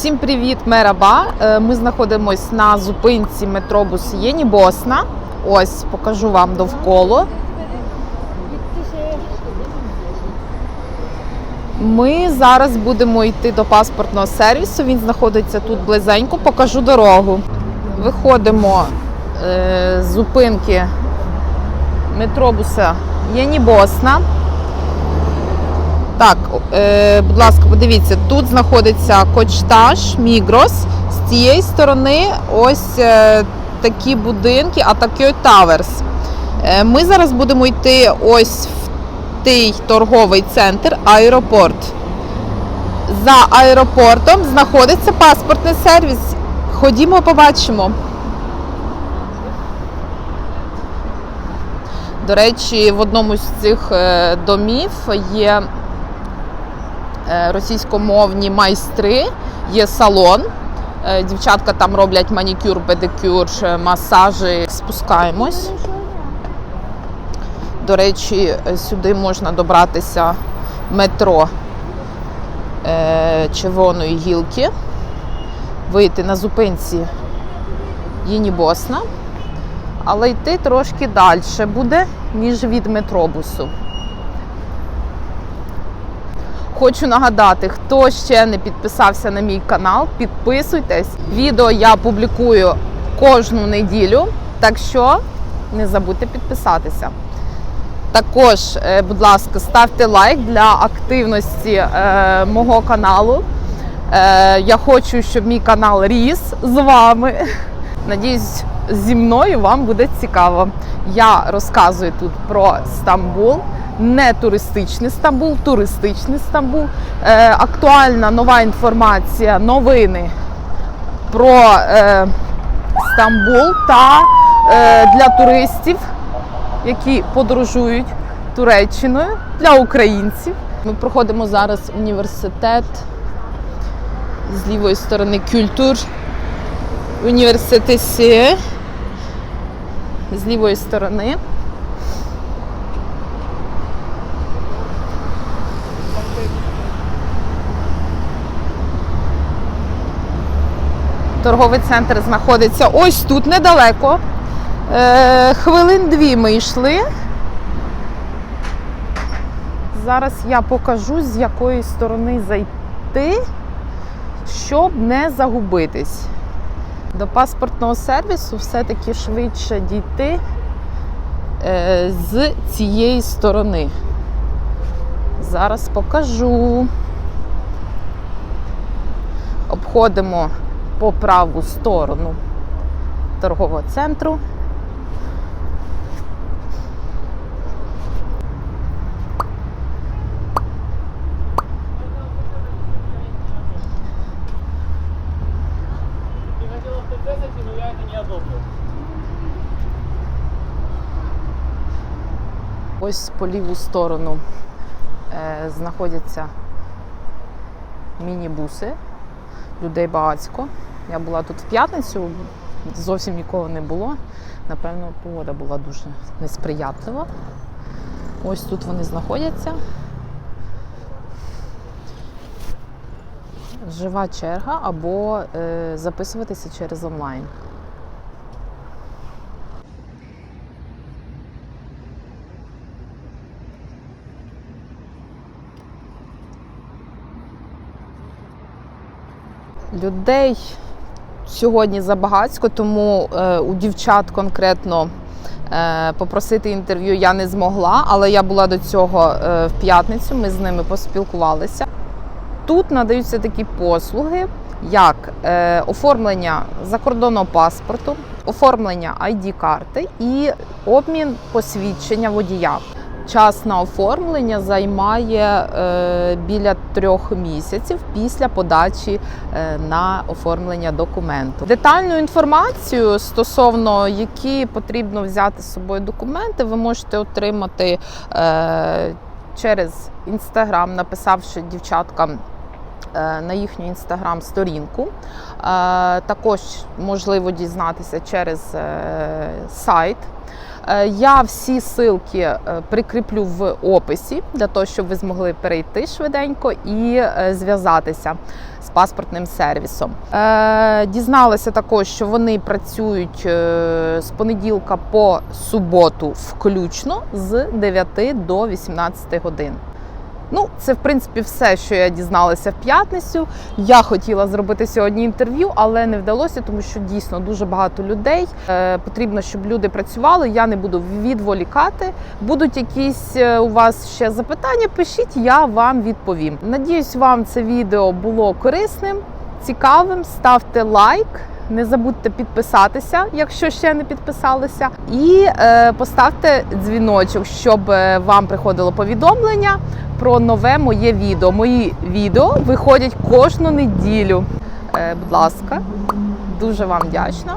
Всім привіт, мераба. Е, Ми знаходимося на зупинці метробус Єні Босна. Ось покажу вам довкола. Ми зараз будемо йти до паспортного сервісу. Він знаходиться тут близенько. Покажу дорогу. Виходимо е, з зупинки метробуса Єні Босна. Так, е, будь ласка, подивіться, тут знаходиться Кочтаж, Мігрос. З цієї сторони ось е, такі будинки, Атакьой Таверс. Е, ми зараз будемо йти ось в той торговий центр аеропорт. За аеропортом знаходиться паспортний сервіс. Ходімо, побачимо. До речі, в одному з цих е, домів є російськомовні майстри, є салон. Е, Дівчатка там роблять манікюр, педикюр, е, масажі. Спускаємось. До речі, е, сюди можна добратися метро е, Червоної гілки, вийти на зупинці Їні Босна, але йти трошки далі буде, ніж від метробусу. Хочу нагадати, хто ще не підписався на мій канал, підписуйтесь. Відео я публікую кожну неділю, так що не забудьте підписатися. Також, е, будь ласка, ставте лайк для активності е, мого каналу. Е, я хочу, щоб мій канал ріс з вами. Надіюсь, зі мною вам буде цікаво. Я розказую тут про Стамбул, не туристичний Стамбул, туристичний Стамбул. Е, актуальна нова інформація, новини про е, Стамбул та е, для туристів, які подорожують Туреччиною для українців. Ми проходимо зараз університет з лівої сторони культур. Університеті з лівої сторони. Торговий центр знаходиться ось тут недалеко. Е, хвилин дві ми йшли. Зараз я покажу, з якої сторони зайти, щоб не загубитись. До паспортного сервісу все-таки швидше дійти е, з цієї сторони. Зараз покажу. Обходимо по праву сторону торгового центру. Ось по ліву сторону е, знаходяться мінібуси. Людей багатько. Я була тут в п'ятницю, зовсім нікого не було. Напевно, погода була дуже несприятлива. Ось тут вони знаходяться. Жива черга або е, записуватися через онлайн. Людей сьогодні забагацько, тому е, у дівчат конкретно е, попросити інтерв'ю я не змогла, але я була до цього е, в п'ятницю, ми з ними поспілкувалися. Тут надаються такі послуги, як оформлення закордонного паспорту, оформлення ID-карти і обмін посвідчення водія. Час на оформлення займає е, біля трьох місяців після подачі е, на оформлення документу. Детальну інформацію стосовно які потрібно взяти з собою документи, ви можете отримати е, через інстаграм, написавши дівчаткам на їхню інстаграм-сторінку. Також можливо дізнатися через сайт. Е, Я всі ссылки е, прикріплю в описі для того, щоб ви змогли перейти швиденько і е, зв'язатися з паспортним сервісом. Дізналася також, що вони працюють з понеділка по суботу, включно з 9 до 18 годин. Ну, це в принципі все, що я дізналася в п'ятницю. Я хотіла зробити сьогодні інтерв'ю, але не вдалося, тому що дійсно дуже багато людей. Е, потрібно, щоб люди працювали. Я не буду відволікати. Будуть якісь е, у вас ще запитання? Пишіть, я вам відповім. Надіюсь, вам це відео було корисним, цікавим. Ставте лайк. Не забудьте підписатися, якщо ще не підписалися, і е, поставте дзвіночок, щоб е, вам приходило повідомлення про нове моє відео. Мої відео виходять кожну неділю. Е, будь ласка, дуже вам вдячна.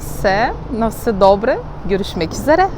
Все на все добре. Görüşmek üzere.